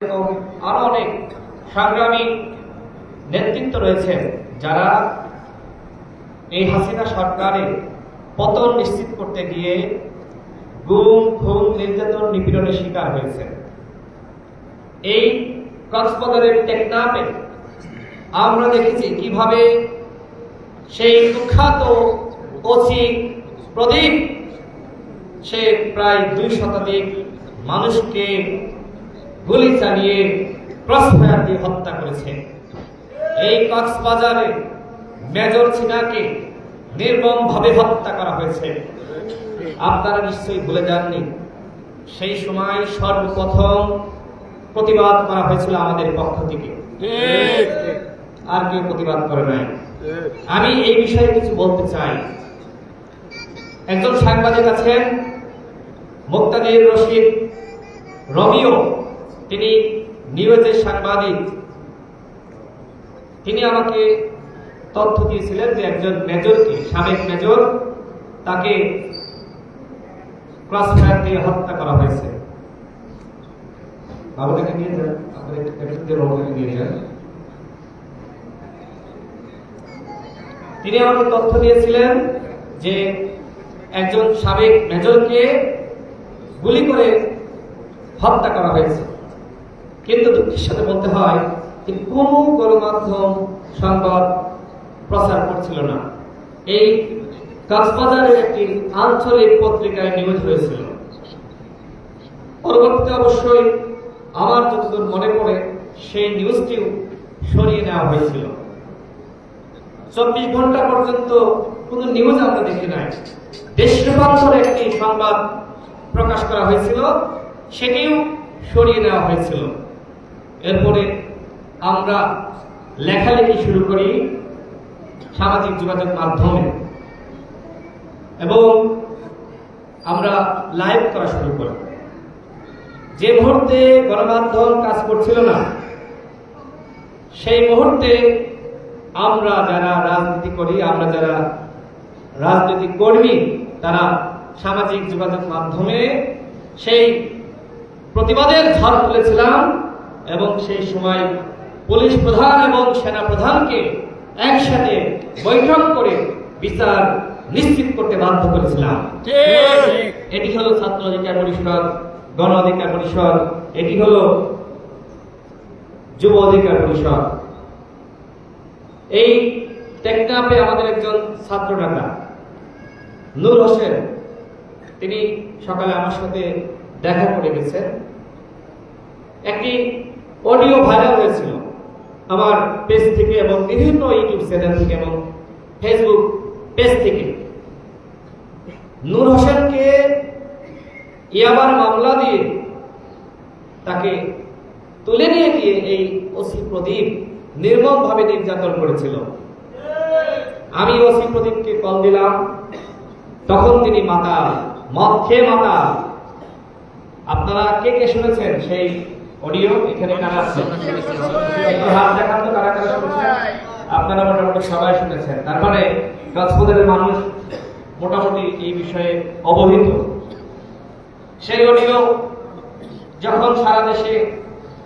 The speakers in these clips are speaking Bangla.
এবং আরও অনেক সংগ্রামী নেতৃত্ব রয়েছে যারা এই হাসিনা সরকারের পতন নিশ্চিত করতে গিয়ে গুম নির্যাতন, নিপীড়নের শিকার এই কক্সবাজারের টেকনাফে আমরা দেখেছি কীভাবে সেই কুখ্যাত ওসি প্রদীপ, সে প্রায় দুই শতাধিক মানুষকে গুলি চালিয়ে ক্রসফায়ার হত্যা করেছে। এই কক্সবাজারে মেজর সিনাকে নির্মমভাবে হত্যা করা হয়েছে। আপনারা নিশ্চয়ই ভুলে যাননি, সেই সময় সর্বপ্রথম প্রতিবাদ করা হয়েছিল আমাদের পক্ষ থেকে। আর কেউ প্রতিবাদ করে নাই। আমি এই বিষয়ে কিছু বলতে চাই। একজন সাংবাদিক আছেন, মুক্তাদির রশিদ রবিও। তিনি নিউজের সাংবাদিক। তিনি আমাকে তথ্য দিয়েছিলেন যে একজন মেজরকে, সাবেক মেজর, তাকে ক্রসফায়ার দিয়ে হত্যা করা হয়েছে। বাবুটাকে নিয়ে যান বাবুটাকে নিয়ে যান। তিনি আমাকে তথ্য দিয়েছিলেন যে একজন সাবেক মেজরকে গুলি করে হত্যা করা হয়েছে। কিন্তু দুঃখের সাথে বলতে হয় যে কোনো গণমাধ্যম সংবাদ প্রচার করছিল না। এই কক্সবাজারের একটি আঞ্চলিক পত্রিকায় নিউজ হয়েছিল। পরবর্তীতে অবশ্যই আমার যতদূর মনে পড়ে, সেই নিউজটিও সরিয়ে নেওয়া হয়েছিল। চব্বিশ ঘণ্টা পর্যন্ত কোনো নিউজ আমরা দেখি নাই। দেশ রূপান্তর একটি সংবাদ প্রকাশ করা হয়েছিল, সেটিও সরিয়ে নেওয়া হয়েছিল। এরপরে আমরা লেখালেখি শুরু করি সামাজিক যোগাযোগ মাধ্যমে। এবং আমরা লাইভ করা শুরু করি। যে মুহূর্তে গণমাধ্যম কাজ করছিল না, সেই মুহূর্তে আমরা যারা রাজনীতি করি, আমরা যারা রাজনৈতিক কর্মী, তারা সামাজিক যোগাযোগ মাধ্যমে সেই প্রতিবাদের ঝড় তুলেছিলাম। এবং সেই সময় পুলিশ প্রধান এবং সেনা প্রধানকে একসাথে বৈঠক করে বিচার নিশ্চিত করতে বাধ্য করেছিলাম। এটি হলো ছাত্র অধিকার পরিষদ গণ অধিকার পরিষদ এটি হলো যুব অধিকার পরিষদ। এই টেকনাপে আমাদের একজন ছাত্র নেতা নূর হোসেন। তিনি সকালে আমার সাথে দেখা করে গেছেন। একটি অডিও ভাইরাল হয়েছিল। আমার পেজ থেকে এবং বিভিন্ন ইউটিউব চ্যানেল থেকে এবং ফেসবুক পেজ থেকে। নূর হোসেনকে ইয়াবার মামলা দিয়ে তাকে তুলে নিয়ে গিয়ে এই ওসি প্রদীপ নির্মমভাবে নির্যাতন করেছিল। আমি ওসি প্রদীপকে কল দিলাম। তখন তিনি মাতা মদ খেয়ে মাতা আপনারা কে কে শুনেছেন সেই অডিও এখানে কারা আছে? একটু হাত দেখান তো কারা কারা শুনেছেন। আপনারা মোটামুটি সবাই শুনেছেন। তার মানে কক্সবাজারের মানুষ মোটামুটি এই বিষয়ে অবহিত। সেই অডিও যখন সারা দেশে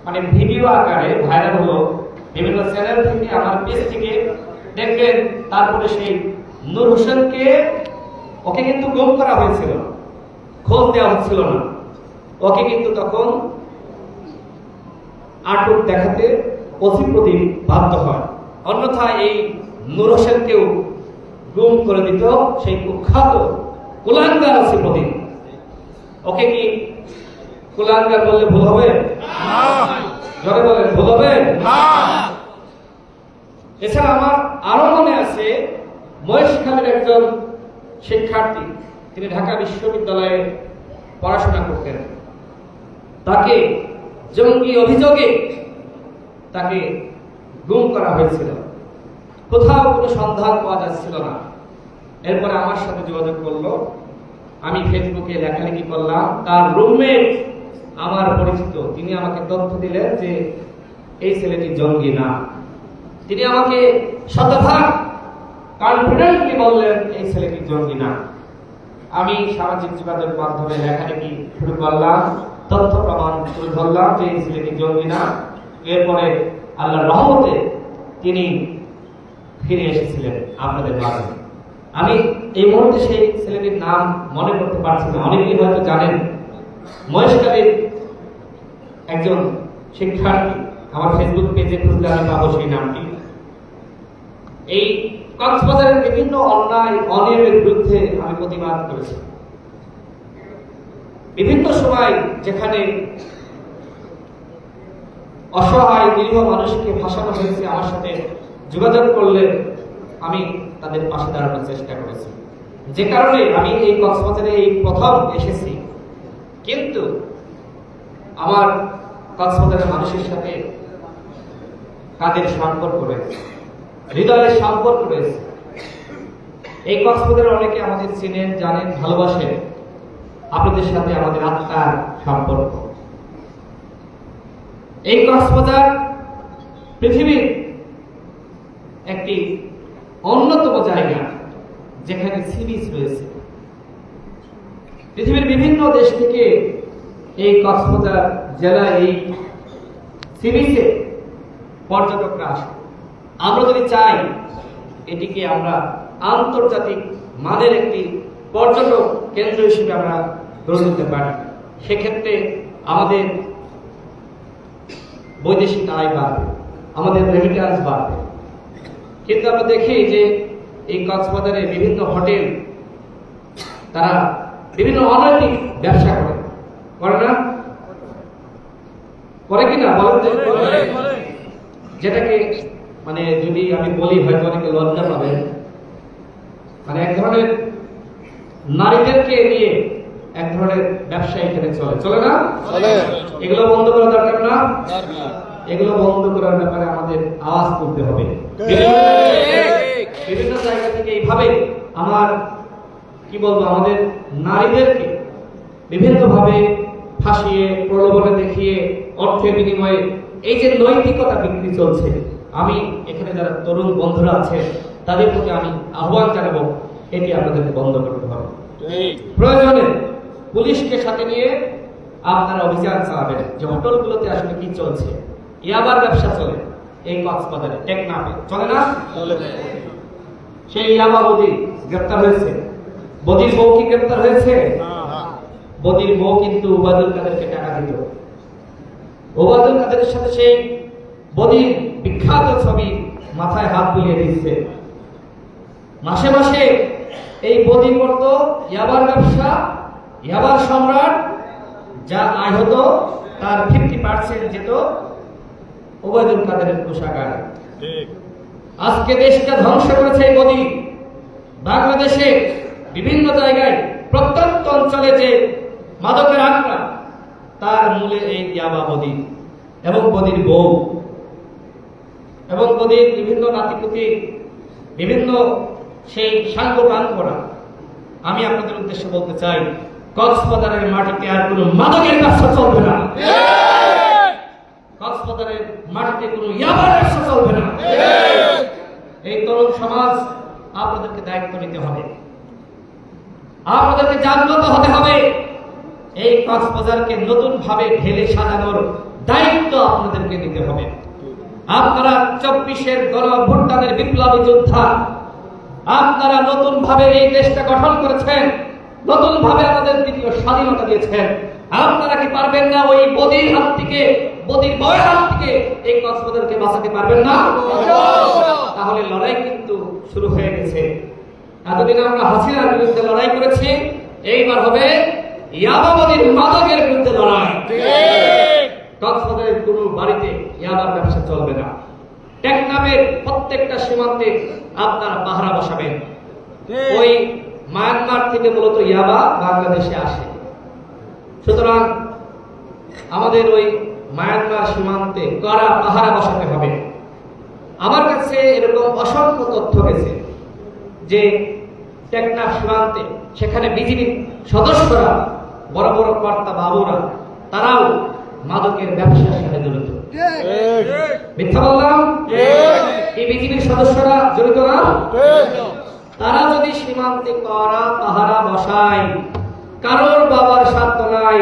মানে ভিডিও আকারে ভাইরাল হলো বিভিন্ন চ্যানেল থেকে আমার পেজ থেকে দেখবেন তারপরে সেই নূর হোসেনকে ওকে কিন্তু গুম করা হয়েছিল খোঁজ দেওয়া হচ্ছিল না। ওকে কিন্তু তখন আটক দেখাতে অধিপতি বাধ্য হয়। অন্যথায় এই নূর হোসেনকেও গুম করে দিত সেই কুখ্যাত কুলাঙ্গার অধিপতি ওকে কি কুলাঙ্গার বললে ভুল হবে? জোরে বলেন, ভুল হবে? এছাড়া আমার আরও মনে আছে মহেশখালের একজন শিক্ষার্থী, তিনি ঢাকা বিশ্ববিদ্যালয়ে পড়াশোনা করতেন। তাকে জঙ্গি অভিযোগে তাকে গুম করা হয়েছিল। কোথাও কোনো সন্ধান পাওয়া যাচ্ছিল না। এরপরে আমার সাথে যোগাযোগ করল। আমি ফেসবুকে লেখালেখি করলাম। তার রুমমেট আমার পরিচিত। তিনি আমাকে তথ্য দিলেন যে এই ছেলেটি জঙ্গি না। তিনি আমাকে শতভাগ কনফিডেন্টলি বললেন, এই ছেলেটি জঙ্গি না। আমি সামাজিক যোগাযোগ মাধ্যমে লেখালেখি শুরু করলাম। তথ্য প্রমাণ তুলে ধরলাম, যে এই ছেলেটি জঙ্গি না, এরপরে আল্লাহর রহমতে তিনি ফিরে এসেছিলেন আপনাদের মাঝে। আমি এই মুহূর্তে সেই ছেলেটির নাম মনে করতে পারছি না। অনেকেই হয়তো জানেন মহেশকালীর একজন শিক্ষার্থী, আমার ফেসবুক পেজে খুঁজলে আমি পাবো সেই নামটি। এই কক্সবাজারের বিভিন্ন অন্যায়, অনিয়মের বিরুদ্ধে আমি প্রতিবাদ করেছি। বিভিন্ন সময় যেখানে অসহায়, নিরীহ মানুষকে ভাসানো হয়েছে, আমার সাথে যোগাযোগ করলে আমি তাদের পাশে দাঁড়ানোর চেষ্টা করেছি। যে কারণে আমি এই কক্সবাজারে এই প্রথম এসেছি। কিন্তু আমার কক্সবাজারের মানুষের সাথে কাদের সম্পর্ক রয়েছে। হৃদয়ের সম্পর্ক রয়েছে। এই কক্সবাজারের অনেকে আমাদের চিনেন, জানেন, ভালোবাসেন। আপনাদের সাথে আমাদের আত্মার সম্পর্ক। এই কক্সবাজার পৃথিবীর একটি অন্যতম জায়গা, যেখানে সি বিচ রয়েছে। পৃথিবীর বিভিন্ন দেশ থেকে এই কক্সবাজার জেলা এই সি বিচে পর্যটকরা আসে। আমরা যদি চাই, এটিকে আমরা আন্তর্জাতিক মানের একটি পর্যটক কেন্দ্র হিসেবে আমরা গড়ে তুলতে পারি। সেক্ষেত্রে আমাদের বৈদেশিক আয় বাড়বে আমাদের রেমিটেন্স বাড়বে। কিন্তু আমরা দেখি যে এই কক্সবাজারে বিভিন্ন হোটেল তারা বিভিন্ন অনৈতিক ব্যবসা করে। করে না? করে কিনা? বলেন। যেটাকে মানে যদি আমি বলি হয়তো অনেকে লজ্জা পাবেন। মানে এক ধরনের নারীদেরকে নিয়ে এক ধরনের ব্যবসা এখানে চলে। চলে না? এগুলো বন্ধ করা দরকার না? এগুলো বন্ধ করার ব্যাপারে আমাদের আওয়াজ তুলতে হবে। বিভিন্ন জায়গা থেকে এইভাবে আমার কি বলব আমাদের নারীদেরকে বিভিন্নভাবে ফাঁসিয়ে প্রলোভনে দেখিয়ে অর্থের বিনিময়ে এই যে নৈতিকতা বিক্রি চলছে আমি এখানে যারা তরুণ বন্ধুরা আছে তাদের প্রতি আমি আহ্বান জানাব এটি আপনাদেরকে বন্ধ করতে হবে। প্রয়োজনে পুলিশকে সাথে নিয়ে আপনারা অভিযান চালাবেন। যে হোটেলগুলোতে আসলে কি চলছে? ইয়াবার ব্যবসা চলে। এই কক্সবাজারে টেকনাফে। চলে না? সেই ইয়াবা বদি গ্রেপ্তার হয়েছে। বদির বউ কি গ্রেপ্তার হয়েছে? বদির বউ কিন্তু ওবায়দুল কাদেরকে টাকা দিত ওবায়দুল কাদেরের সাথে সেই বদির বিখ্যাত ছবি মাথায় হাত বুলিয়ে দিচ্ছে। মাসে মাসে এই বদি করত ইয়াবার ব্যবসা ইয়াবার সম্রাট যা আয় হতো তার ফিফটি পার্সেন্ট যেত ওবায়দুল কাদেরের কোষাগারে। আজকে দেশটা ধ্বংস করেছে মোদী। বাংলাদেশে বিভিন্ন জায়গায় প্রত্যন্ত অঞ্চলে যে মাদকের আখড়া তার মূলে এই ইয়াবা মোদী এবং মোদীর বউ। এবং মোদীর বিভিন্ন নাতিপুতি বিভিন্ন সেই সাঙ্গ করা আমি আপনাদের উদ্দেশ্যে বলতে চাই কক্সবাজারের মাটিতে আর কোনো মাদকের ব্যবসা চলবে না। কক্সবাজারের মাটিতে কোনো ইয়াবার ব্যবসা চলবে না। এই তরুণ সমাজ আপনাদেরকে দায়িত্ব নিতে হবে। আপনাদেরকে জাগ্রত হতে হবে। এই কক্সবাজারকে নতুন ভাবে ঢেলে সাজানোর দায়িত্ব আপনাদেরকে নিতে হবে। আপনারা চব্বিশের গণভোটদানের বিপ্লবী যোদ্ধা, আপনারা নতুন ভাবে এই দেশটা গঠন করেছেন। নতুন ভাবে আমাদের দ্বিতীয় স্বাধীনতা দিয়েছেন। আপনারা কি পারবেন না ওই বদির হাত থেকে, বদির বয়ের হাত থেকে এই কক্সবাজারকে বাঁচাতে পারবেন না? তাহলে লড়াই কিন্তু শুরু হয়ে গেছে। এতদিন আমরা হাসিনার বিরুদ্ধে লড়াই করেছি, এইবার হবে ইয়াবাবাদীর মাদকের বিরুদ্ধে লড়াই। কক্সবাজারের কোনো বাড়িতে ইয়াবার ব্যবসা চলবে না। টেকনামের প্রত্যেকটা সীমান্তে আপনারা পাহারা বসাবেন। ওই মায়ানমার থেকে মূলত ইয়াবা বাংলাদেশে আসে। সুতরাং আমাদের ওই মায়ানমার সীমান্তে কড়া পাহারা বসাতে হবে? আমার কাছে এরকম অসংখ্য তথ্য গেছে যে টেকনাফ সীমান্তে সেখানে বিজিবির সদস্যরা বড় বড় কর্তা বাবুরা তারাও মাদকের ব্যবসার সাথে জড়িত। মিথ্যা বললাম? এই বিজিবির সদস্যরা জড়িত না? তারা যদি সীমান্তে করা পাহারা বসায় কারোর বাবার সাধ্য নাই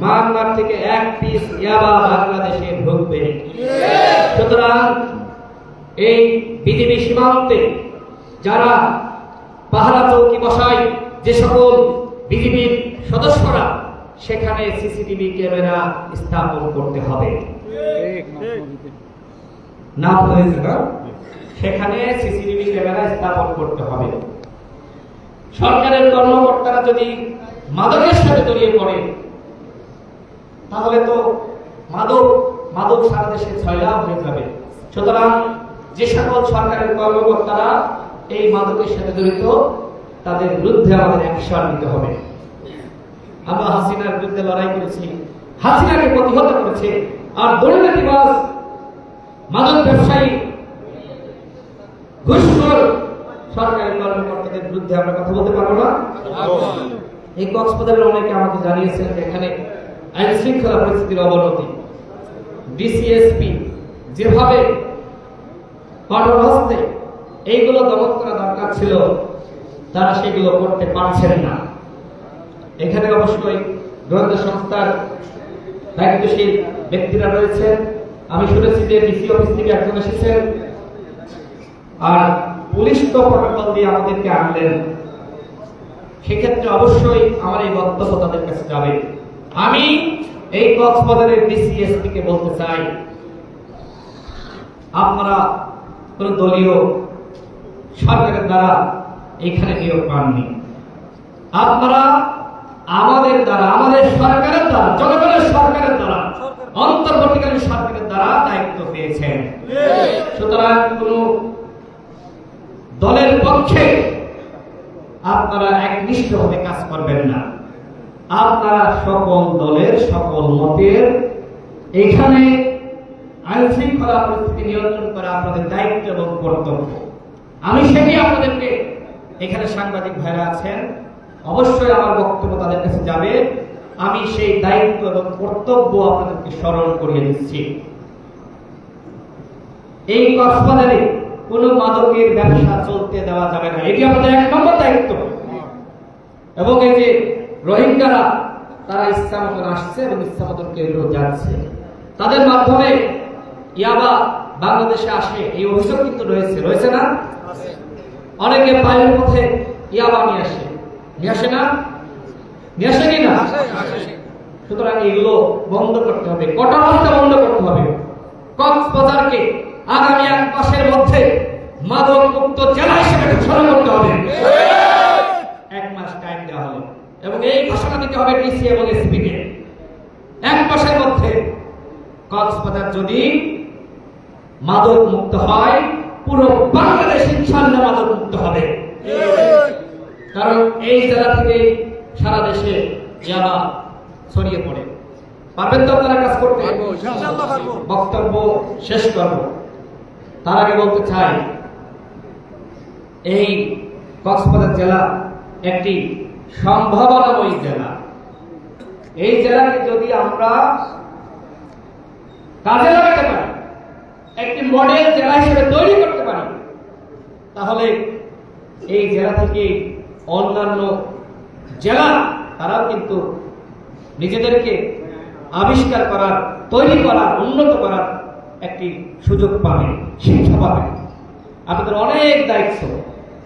মায়ানমার থেকে এক পিস ইয়াবা বাংলাদেশে ঢুকবে। সুতরাং এই বিজিবি সীমান্তে যারা পাহারা চৌকি বসায় যে সকল বিজিবির সদস্যরা সেখানে সিসিটিভি ক্যামেরা স্থাপন করতে হবে। না? সেখানে সিসিটিভি ক্যামেরা স্থাপন করতে হবে। সরকারের কর্মকর্তারা যদি মাদকের সাথে জড়িয়ে পড়ে, তাহলে তো মাদক মাদক সারা দেশে ছয়লাভ হয়ে যাবে। সুতরাং যে সকল সরকারের কর্মকর্তারা এই মাদকের সাথে জড়িত, তাদের বিরুদ্ধে আমাদের অ্যাকশন নিতে হবে। আমরা হাসিনার বিরুদ্ধে লড়াই করেছি, হাসিনাকে প্রতিহত করেছে, আর দুর্নীতিবাজ মাদক ব্যবসায়ী এইগুলো দমন করা দরকার ছিল, তারা সেগুলো করতে পারছেন না। এখানে অবশ্যই গোয়েন্দা সংস্থার দায়িত্বশীল ব্যক্তিরা রয়েছেন। আমি শুনেছি যে ডিসি অফিস থেকে একজন এসেছেন। আর পুলিশ তো প্রটোকল দিয়ে আমাদেরকে আনলেন। সেক্ষেত্রে অবশ্যই আমার এই বক্তব্য তাদের কাছে যাবে। আমি এই কক্সবাজারের ডিসিএসপি কে বলতে চাই আপনারা কোন দলীয় সরকারের দ্বারা এখানে নিয়োগ পাননি। আপনারা আমাদের দ্বারা আমাদের সরকারের দ্বারা জনগণের সরকারের দ্বারা অন্তর্বর্তীকালীন সরকারের দ্বারা দায়িত্ব পেয়েছেন। সুতরাং কোন দলের পক্ষে আপনারা একনিষ্ঠভাবে কাজ করবেন না। আপনারা সকল দলের, সকল মতের এখানে আইন শৃঙ্খলা পরিস্থিতি নিয়ন্ত্রণ করা আপনাদের দায়িত্ব এবং কর্তব্য। আমি সেটি আপনাদেরকে এখানে সাংবাদিক ভাইরা আছেন, অবশ্যই আমার বক্তব্য তাদের কাছে যাবে। আমি সেই দায়িত্ব এবং কর্তব্য আপনাদেরকে স্মরণ করিয়ে দিচ্ছি। এই কক্সবাজারে কোনো মাদকের ব্যবসা চলতে দেওয়া যাবে না। এটি আমাদের এক নম্বর দায়িত্ব। এবং এই যে রোহিঙ্গারা, তারা মতন আসছে এবং কেউ কেউ যাচ্ছে তাদের মাধ্যমে ইয়াবা বাংলাদেশে আসে, এই অভিযোগ কিন্তু রয়েছে। রয়েছে না? অনেকে পায়ের পথে ইয়াবা নিয়ে আসে। নিয়ে আসে না? নিয়ে আসে কি না? সুতরাং এগুলো বন্ধ করতে হবে। কটা বন্ধ করতে হবে? কক্সবাজারকে আগামী এক মাসের মধ্যে মাদক মুক্ত জেলা হিসেবে ঘোষণা করতে হবে। এক মাস টাইম দেওয়া হবে এবং এই ঘোষণা দিতে হবে ডিসি এবং এসপি কে। এক মাসের মধ্যে কক্সবাজার যদি মাদক মুক্ত হয় পুরো বাংলাদেশ ইনশাল্লাহ মাদক মুক্ত হবে। কারণ এই জেলা থেকে সারা দেশে ইয়াবা ছড়িয়ে পড়ে। পারবেন তো আপনারা কাজ করতে? বক্তব্য শেষ করব। তার আগে বলতে চাই, এই কক্সবাজার জেলা একটি সম্ভাবনাময়ী জেলা। এই জেলাকে যদি আমরা কাজে লাগাতে পারি, একটি মডেল জেলা হিসেবে তৈরি করতে পারি, তাহলে এই জেলা থেকে অন্যান্য জেলা, তারাও কিন্তু নিজেদেরকে আবিষ্কার করার, তৈরি করার, উন্নত করার একটি সুযোগ পাবে শিক্ষা পাবে। আপনাদের অনেক দায়িত্ব।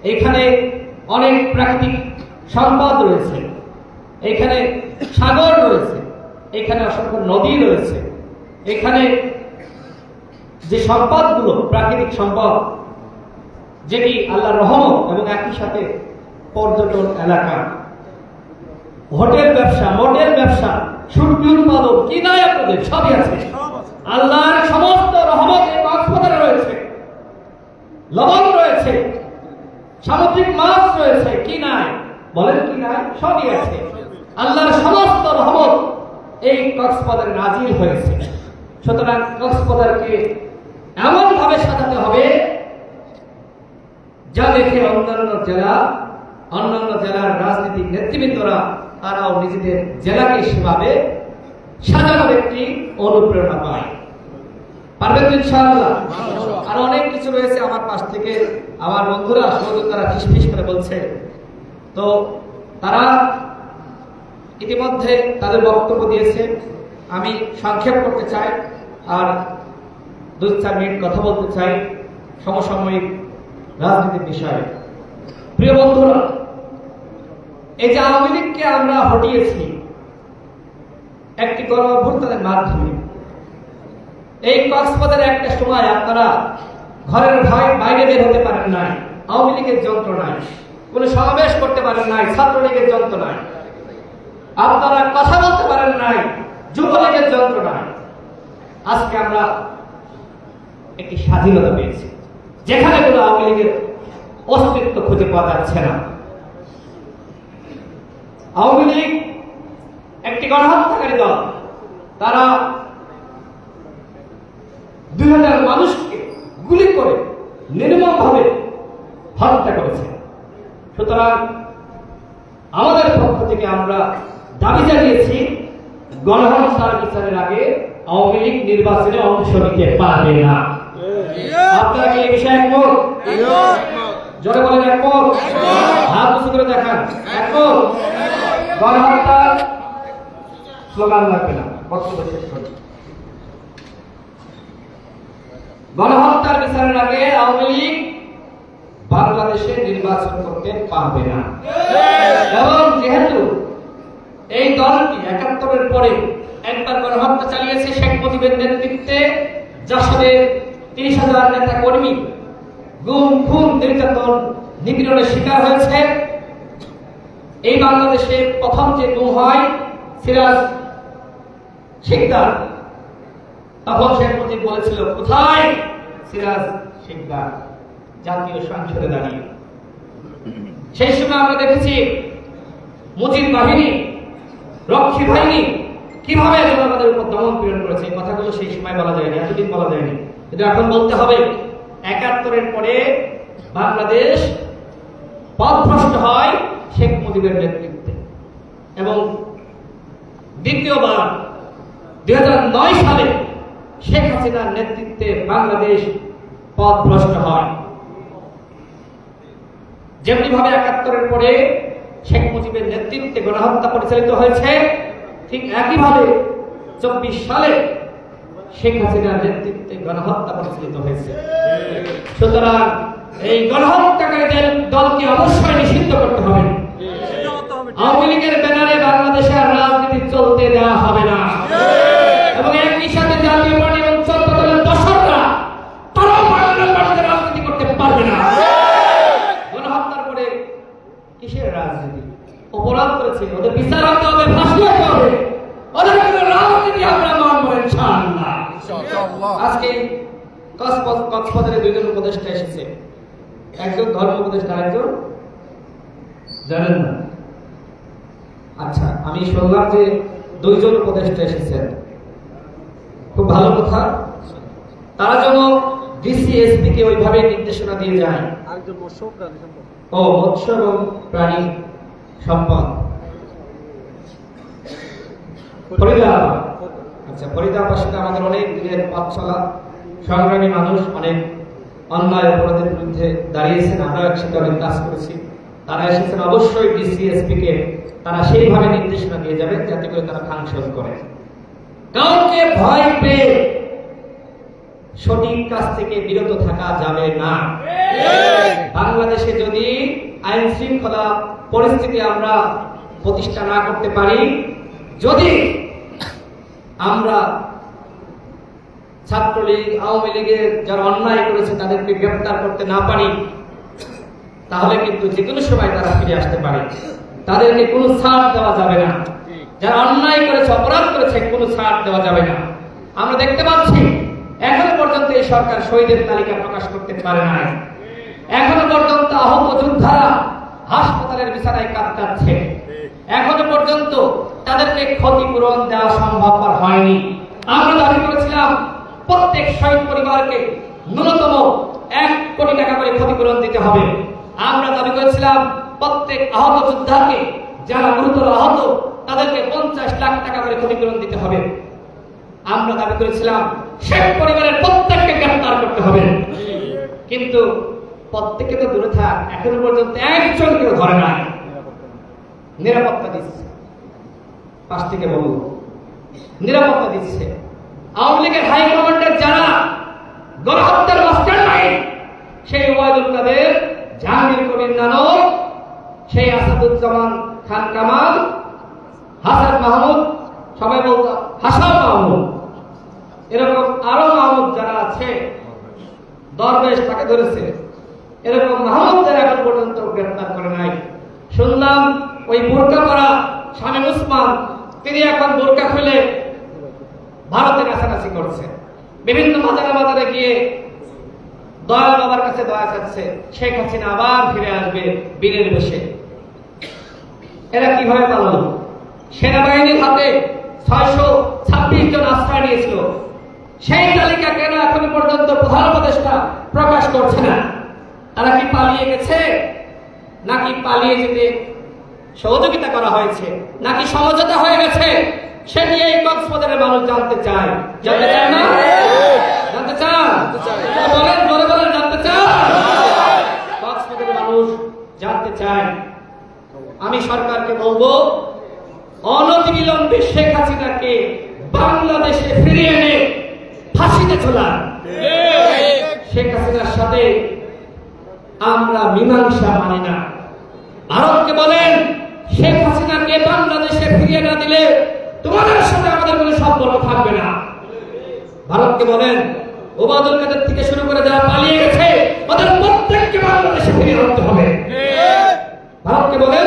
এখানে অনেক প্রাকৃতিক সম্পদ রয়েছে। এখানে সাগর রয়েছে। এখানে অসংখ্য নদী রয়েছে। এখানে যে সম্পদগুলো প্রাকৃতিক সম্পদ যেটি আল্লাহর রহমত এবং একই সাথে পর্যটন এলাকা। হোটেল ব্যবসা মোটেল ব্যবসা সুরকি উৎপাদন কি নাই আপনাদের সবই আছে। আল্লাহর সমস্ত রহমত এই কক্সবাজারে রয়েছে লবণ রয়েছে, সামুদ্রিক মাছ রয়েছে, কি নাই? বলেন কি নাই? সবই আছে। আল্লাহর সমস্ত রহমত এই কক্সবাজারে নাজিল হয়েছে। সুতরাং কক্সবাজারকে এমন ভাবে সাজাতে হবে, যা দেখে অন্যান্য জেলা, অন্যান্য জেলার রাজনৈতিক নেতৃবৃন্দরা, তারাও নিজেদের জেলাকে সেভাবে সাজানোর একটি অনুপ্রেরণা পায়। পারবেন ইনশাআল্লাহ? আর অনেক কিছু রয়েছে আমার পাশ থেকে। আমার বন্ধুরা সহযোগিতারা ফিস ফিস করে বলছে। তো তারা ইতিমধ্যে তাদের বক্তব্য দিয়েছে। আমি সংক্ষেপ করতে চাই আর দুই চার মিনিট কথা বলতে চাই সমসাময়িক রাজনীতির বিষয়ে। প্রিয় বন্ধুরা, এই যে আওয়ামী লীগকে আমরা হটিয়েছি, একটি গণ অভ্যুত্থানের মাধ্যমে এই কক্সবাজারে একটা সময় আপনারা ঘরের ভয় বাইরে বের হতে পারেন নাই, আওয়ামী লীগের যন্ত্র যন্ত্রণায় কোনো সমাবেশ করতে পারেন নাই, ছাত্রলীগের যন্ত্রণায় আপনারা কথা বলতে পারেন নাই, যুবলীগের যন্ত্র যন্ত্রণায় আজকে আমরা একটি স্বাধীনতা পেয়েছি, যেখানে কোনো আওয়ামী লীগের অস্তিত্ব খুঁজে পাওয়া যাচ্ছে না। আওয়ামী লীগ একটি গণহত্যাকারী দল। তারা দুই হাজার মানুষকে গুলি করে নির্মম ভাবে হত্যা করেছে। সুতরাং আমাদের পক্ষ থেকে আমরা দাবি জানিয়েছি গণহত্যার বিচারের আগে আওয়ামী লীগ নির্বাচনে অংশ নিতে পারবে না। আপনারা কি এই বিষয়ে একমত? জোরে বলেন একমত। হাত উঁচু করে দেখান। একমত। গণহত্যার স্লোগান লাগবে না। বক্তব্য শেষ করি গণহত্যার বিচারের আগে আওয়ামী লীগ বাংলাদেশে নির্বাচন করতে পারবে না। এবং যেহেতু এই দলটি একাত্তরের পরে একবার গণহত্যা চালিয়েছে শেখ মুজিবের নেতৃত্বে যশোরের তিরিশ হাজার নেতা কর্মী গুম, খুন, নির্যাতন, নিপীড়নের শিকার হয়েছে। এই বাংলাদেশে প্রথম যে গুম হয়, সিরাজ শিকদার। তখন শেখ মুজিব বলেছিল, কোথায়? সিরাজ শিকদার জাতীয় সংসদে দাঁড়িয়ে। সেই সময় আমরা দেখেছি মুজিব বাহিনী, রক্ষী বাহিনী কীভাবে জনগণের উপর দমন পীড়ন করেছে কথাগুলো সেই সময় বলা যায়নি, এতদিন বলা যায়নি। কিন্তু এখন বলতে হবে, একাত্তরের পরে বাংলাদেশ পথভ্রষ্ট হয় শেখ মুজিবের নেতৃত্বে। এবং দ্বিতীয়বার দু হাজার নয় সালে শেখ হাসিনার নেতৃত্বে বাংলাদেশ পথভ্রষ্ট হয়। যেমনি ভাবে একাত্তরের পরে শেখ মুজিবের নেতৃত্বে গণহত্যা পরিচালিত হয়েছে, ঠিক একইভাবে চব্বিশ সালে শেখ হাসিনার নেতৃত্বে গণহত্যা পরিচালিত হয়েছে। সুতরাং এই গণহত্যাকারীদের দলকে অবশ্যই নিষিদ্ধ করতে হবে। আওয়ামী লীগের ব্যানারে বাংলাদেশের রাজনীতি চলতে দেওয়া হবে না এবং একই সাথে জাতীয় পার্টি এবং চোদ্দ দলের দর্শকরা তারাও বাংলার মাটিতে রাজনীতি করতে পারবে না গণহত্যার পরে কিসের রাজনীতি অপরাধ করেছে ওদের বিচার হতে হবে ফাঁসি হতে হবে ওদের কোনো রাজনীতি আমরা মানবো ইনশাআল্লাহ আজকে কক্সবাজ- কক্সবাজারে দুইজন উপদেষ্টা এসেছে একজন ধর্ম উপদেষ্টা আরেকজন জানেন না আচ্ছা আমি শুনলাম যে দুইজন উপদেষ্টা এসেছেন। খুব ভালো কথা। তারা যেন ডিসিএসপি কে ওইভাবে নির্দেশনা দিয়ে যায়। ও মৎস্য এবং প্রাণী সম্পদ। ফরিদাবাদ আচ্ছা ফরিদাবাদ সাথে আমাদের অনেক দিনের পথ চলা সংগ্রামী মানুষ অনেক অন্যায় অপরাধের বিরুদ্ধে দাঁড়িয়েছেন। আমরা একসাথে অনেক কাজ করেছি। তারা এসেছেন অবশ্যই ডিসিএসপি কে তারা সেইভাবে নির্দেশনা দিয়ে যাবেন যাতে করে তারা ফাংশন করে। কাউকে ভয় পেয়ে সঠিক কাজ থেকে বিরত থাকা যাবে না। বাংলাদেশে যদি আইন শৃঙ্খলা পরিস্থিতি আমরা প্রতিষ্ঠা না করতে পারি, যদি আমরা ছাত্রলীগ, আওয়ামী লীগের যারা অন্যায় করেছে তাদেরকে গ্রেপ্তার করতে না পারি তাহলে কিন্তু যে কোনো সময় তারা ফিরে আসতে পারে। তাদেরকে কোনো ছাড় দেওয়া যাবে না। যারা অন্যায় করেছে, অপরাধ করেছে, কোনো ছাড় দেওয়া যাবে না। আমরা দেখতে পাচ্ছি, এখনও পর্যন্ত এই সরকার শহীদের তালিকা প্রকাশ করতে পারে নাই। এখনও পর্যন্ত আহত যোদ্ধারা হাসপাতালের বিছানায় কাটাচ্ছে এখনও পর্যন্ত তাদেরকে ক্ষতিপূরণ দেওয়া সম্ভবপর হয়নি। আমরা দাবি করেছিলাম, প্রত্যেক শহীদ পরিবারকে ন্যূনতম এক কোটি টাকা করে ক্ষতিপূরণ দিতে হবে। আমরা দাবি করেছিলাম, প্রত্যেক আহত যোদ্ধাকে, যারা গুরুতর আহত, তাদেরকে পঞ্চাশ লাখ টাকা করে ক্ষতিপূরণ দিতে হবে। আমরা দাবি করেছিলাম, শেখ পরিবারের প্রত্যেককে গ্রেফতার করতে হবে। কিন্তু প্রত্যেকে তো দূরে থাক, এখনও পর্যন্ত একজন কেউ ধরে নাই। নিরাপত্তা দিচ্ছে। পাশ থেকে বলল নিরাপত্তা দিচ্ছে। আওয়ামী লীগের হাইকমান্ডের যারা গণহত্যার মাস্টার মাইন্ড সেই ওয়াদুল কাদের জাহাঙ্গীর কবির নানক, সেই আসাদুজ্জামান খান কামাল, হাসান মাহমুদ, সবাই বলতো, হাসান মাহমুদ। এরকম আরও মাহমুদ যারা আছে, দরবেশ তাকে ধরেছে। এরকম মাহমুদদের এখন পর্যন্ত গ্রেফতার করে নাই। শুনলাম ওই বোরকা পরা শামীম উসমান, তিনি এখন বোরকা খুলে ভারতে কাছাকাছি করছে বিভিন্ন মাজারে মাজারে গিয়ে দয়াল বাবার কাছে দয়া চাচ্ছে, শেখ হাসিনা আবার ফিরে আসবে বীরের বেশে এরা কীভাবে পালন? সেনাবাহিনীর হাতে ছয়শো ছাব্বিশ জন আশ্রয় নিয়েছিল। সেই তালিকা কেন এখন পর্যন্ত প্রধান উপদেষ্টা প্রকাশ করছে না? তারা কি পালিয়ে গেছে? নাকি পালিয়ে যেতে সহযোগিতা করা হয়েছে? নাকি সমঝোতা হয়ে গেছে? সে নিয়ে কক্সবাজারের মানুষ জানতে চায়। জানতে চায় না? জানতে চায়। আমি সরকারকে বলব, অনতিবিলম্বে শেখ হাসিনাকে বাংলাদেশে ফিরিয়ে এনে ফাঁসিতে ঝোলান। শেখ হাসিনার সাথে আমরা মীমাংসা মানি না। ভারতকে বলেন, শেখ হাসিনাকে বাংলাদেশে ফিরিয়ে না দিলে তোমাদের সাথে আমাদের কোনো সম্পর্ক থাকবে না। ভারতকে বলেন ওবাদুল কাদের থেকে শুরু করে যারা পালিয়ে গেছে, ওদের প্রত্যেককে বাংলাদেশে ফিরিয়ে আনতে হবে। ভারতকে বলেন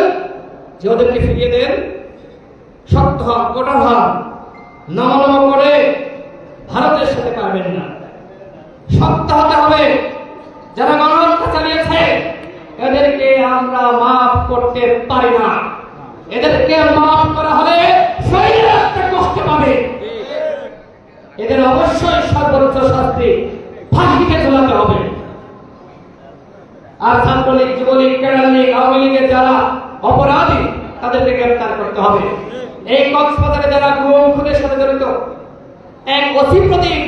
যে ওদেরকে ফিরিয়ে দেন। শক্ত হন কোটা হন। নমনম করে ভারতের সাথে পারবেন না। শক্ত হতে হবে। যারা গণহত্যা চালিয়েছে, এদেরকে আমরা মাফ করতে পারি না। এদেরকে মাফ করা হলে শরীরে একটা কষ্ট পাবে। এদের অবশ্যই সর্বোচ্চ শাস্তি ফাঁসিতে ঝোলাতে হবে। আর ছাত্রলীগ যুবলীগ কেরাল লীগ আওয়ামী লীগের যারা অপরাধী, তাদেরকে গ্রেফতার করতে হবে। এই কক্সবাজারে যারা গুম খুনের সাথে জড়িত, এক অসীম প্রতীক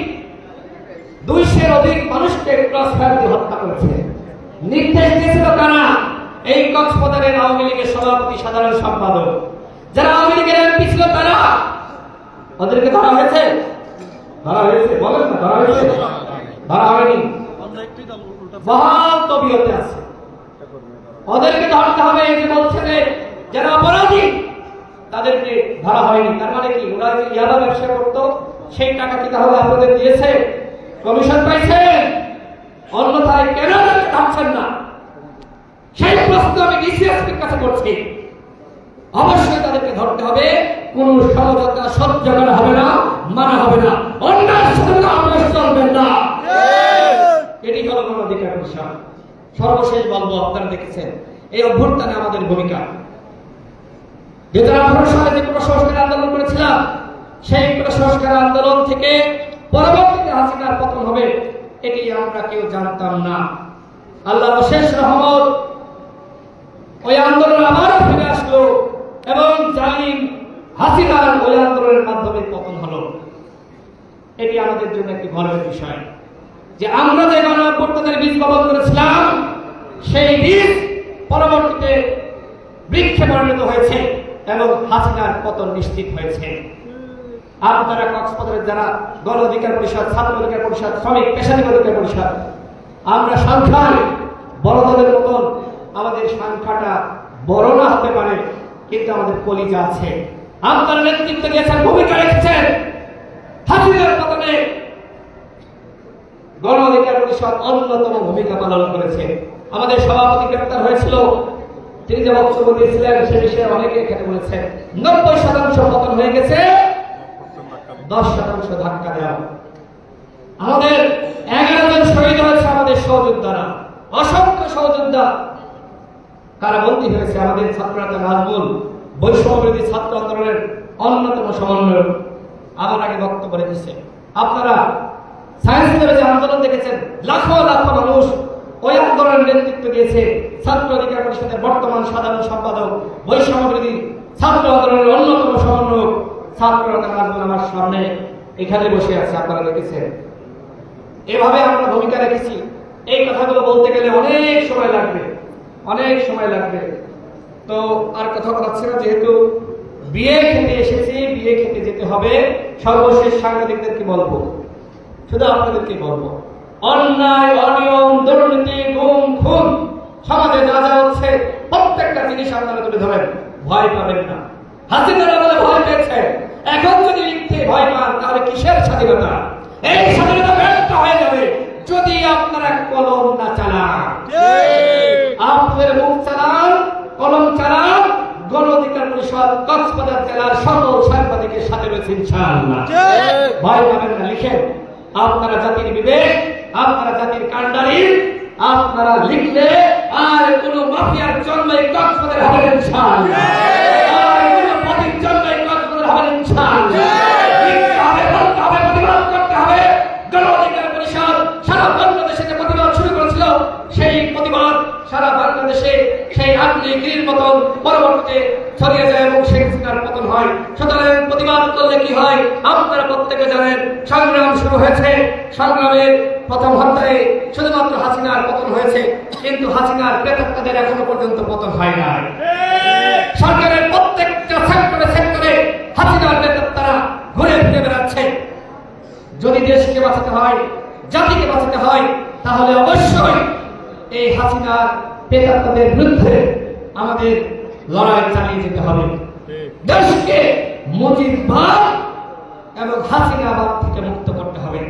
দুইশের অধিক মানুষকে ক্রস ফায়ার হত্যা করেছে। নির্দেশ দিয়েছিল কারা? এই কক্সবাজারের আওয়ামী লীগের সভাপতি, সাধারণ সম্পাদক। যারা আওয়ামী লীগের এমপি ছিল তারা, ওদেরকে ধরা হয়েছে। ধরা মানে দিয়েছে? কমিশন কেন ধরছেন না? সেই আমি কাছে করছি। অবশ্যই তাদেরকে ধরতে হবে। কোন সমঝোতা সহ্য হবে না মানা হবে না অন্যায়ের সঙ্গে আপনার চলবেন না এটি জনগণ অধিকার কমিশন সর্বশেষ বলব দেখেছেন, এই অভ্যুত্থানে আমাদের ভূমিকা। আঠারো সালে যে কোনো সংস্কার আন্দোলন করেছিলাম, সেই কোনো সংস্কার আন্দোলন থেকে পরবর্তীতে হাসিনার পতন হবে, এটি আমরা কেউ জানতাম না। আল্লাহ শেষ রহমত, ওই আন্দোলন আবারও ফিরে আসলো এবং হাসিনার ওই আন্দোলনের মাধ্যমে পতন হলো। এটি আমাদের জন্য একটি গর্বের বিষয় যে আমরা যে গণঅভ্যুত্থানের বীজ বপন করেছিলাম সেই বীজ পরবর্তীতে বৃক্ষে পরিণত হয়েছে এবং হাসিনার পতন নিশ্চিত হয়েছে। আপনারা কক্সবাজারের যারা গণ অধিকার পরিষদ ছাত্র অধিকার পরিষদ, শ্রমিক, পেশাজীবী অধিকার পরিষদ, আমরা সংখ্যায় বড় দলের মতন আমাদের সংখ্যাটা বড় না হতে পারে, কিন্তু আমাদের কলিজা আছে। আপনারা নেতৃত্ব দিয়েছেন, ভূমিকা রেখেছেন। হাসিনার পতনে গণ অধিকার পরিষদ অন্যতম ভূমিকা পালন করেছে। আমাদের সভাপতি গ্রেপ্তার হয়েছিল। তিনি যে বক্তব্য দিয়েছিলেন, সে বিষয়ে অনেকে এখানে বলেছেন, নব্বই শতাংশ পতন হয়ে গেছে, দশ শতাংশ ধাক্কা দেওয়া। আমাদের এগারো জন শহীদ হয়েছে আমাদের সহযোদ্ধারা, অসংখ্য সহযোদ্ধা। কারাবন্দী হয়েছে আমাদের ছাত্ররা নাজমুল, বৈষম্যবিরোধী ছাত্র আন্দোলনের অন্যতম সমন্বয়ক। আমার আগে বক্তব্য রেখেছে। আপনারা সায়েন্স যে আন্দোলন দেখেছেন, লাখো লাখো মানুষ ওই আন্দোলনের নেতৃত্ব দিয়েছে ছাত্র অধিকার পরিষদের বর্তমান সাধারণ সম্পাদক বৈষম্যবিরোধী ছাত্র আন্দোলনের অন্যতম সমন্বয়ক ছাত্র নাজমুল আমার সামনে এখানে বসে আছে, আপনারা দেখেছেন। এভাবে আমরা ভূমিকা রেখেছি। এই কথাগুলো বলতে গেলে অনেক সময় লাগবে, অনেক সময় লাগবে। তো আর কথা বলাচ্ছি না, যেহেতু বিয়ে খেতে এসেছি, বিয়ে খেতে যেতে হবে, সর্বশেষ সাংবাদিকদেরকে বলব, শুধু আপনাদেরকে বলব। অন্যায় অনিয়ম দুর্নীতি গুম খুন সমাজে যা যা হচ্ছে প্রত্যেকটা জিনিস আপনারা তুলে ধরেন ভয় পাবেন না। হাসিনারা বলে ভয় পেয়েছে এখন যদি লিখতে ভয় পান তাহলে কিসের স্বাধীনতা? এই স্বাধীনতা ব্যর্থ হয়ে যাবে যদি আপনারা কলম না চালান। আপনাদের মুখ চালান কলম চালান গণ অধিকার পরিষদ কক্সবাজার জেলার সকল সাংবাদিকের সাথে রয়েছে ইনশাআল্লাহ। ভয় পাবেন না লিখেন। আপনারা জাতির বিবেক আপনারা জাতির কান্ডারি আপনারা লিখলে আর কোন মাফিয়ার জন্মে হাসিনার পতন শুধুমাত্র হাসিনার পতন হয়েছে, কিন্তু হাসিনার প্রেতাত্মাদের এখনও পর্যন্ত পতন হয় নাই। সরকারের প্রত্যেকটা সেক্টরে সেক্টরে হাসিনার প্রেতাত্মারা ঘুরে ফিরে বেড়াচ্ছে। যদি দেশকে বাঁচাতে হয়, জাতিকে বাঁচাতে হয়, তাহলে অবশ্যই এই হাসিনার পেতাত্তাদের বিরুদ্ধে আমাদের লড়াই চালিয়ে যেতে হবে। দেশকে মুজিববাদ এবং হাসিনাবাদ থেকে মুক্ত করতে হবে।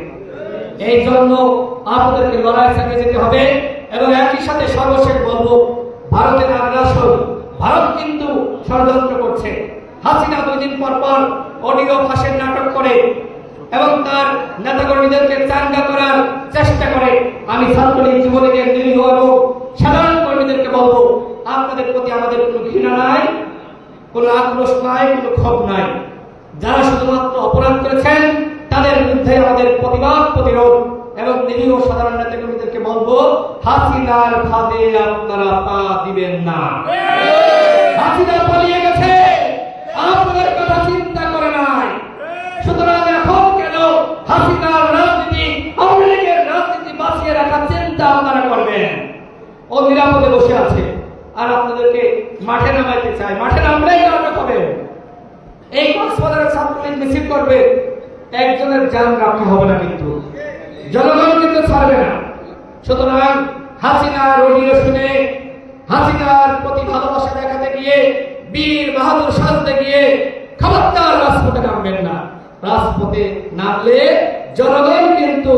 এই জন্য আপনাদেরকে লড়াই চালিয়ে যেতে হবে এবং একই সাথে সর্বশেষ বলব, ভারতের আগ্রাসন, ভারত কিন্তু ষড়যন্ত্র করছে। হাসিনা দুই দিন পর পর অডিও ফাঁসের নাটক করে এবং তার নেতাকর্মীদেরকে চাঙ্গা করার চেষ্টা করে। আমি ছাত্রলীগ যুবলীগের নিরীহ এবং সাধারণ কর্মীদেরকে বলব আপনাদের প্রতি আমাদের কোনো ঘৃণা নাই, কোনো আক্রোশ নাই, কোনো ক্ষোভ নাই। যারা শুধুমাত্র অপরাধ করেছেন, তাদের বিরুদ্ধে আমাদের প্রতিবাদ, প্রতিরোধ এবং সাধারণ নেতাকর্মীদেরকে ফাঁদে আপনারা পা দিবেন না। পালিয়ে গেছে, আপনাদের কথা চিন্তা করে নাই। সুতরাং এখন কেন হাসিনার রাজনীতি, আওয়ামী লীগের রাজনীতি বাঁচিয়ে রাখার চিন্তা আপনারা করবেন? ও নিরাপদে বসে আছে। আর আপনাদেরকে মাঠে নামাইতে চায় মাঠে নামলেই নাটক হবে এই কক্সবাজারের ছাত্রলীগ মিছিল করবে, একজনের যান রাখা হবে না কিন্তু। জনগণ কিন্তু ছাড়বে না। সুতরাং হাসিনার অডিও শুনে, হাসিনার প্রতি ভালোবাসা দেখাতে গিয়ে, বীর বাহাদুর সাজতে গিয়ে খবরদার রাজপথে নামবেন না। রাজপথে নামলে জনগণ কিন্তু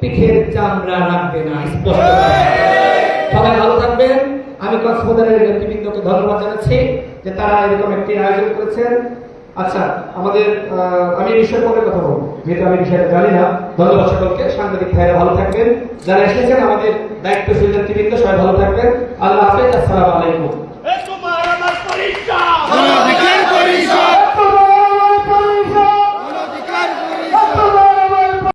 পিঠের চামড়া রাখবে না, স্পষ্ট সবাই ভালো থাকবেন। আমি কক্সবাজারের নেতৃবৃন্দকে ধন্যবাদ জানাচ্ছি যে তারা এরকম একটি আয়োজন করেছেন। আচ্ছা আমাদের আমি এই বিষয়ে পরে কথা বলব। যেহেতু আমি বিষয়টা জানি না ধন্যবাদ সকলকে। সাংবাদিক ভাইরা ভালো থাকবেন। যারা এসেছেন আমাদের দায়িত্বশীল নেতৃবৃন্দ সবাই ভালো থাকবেন। আল্লাহ হাফেজ আসসালামু আলাইকুম।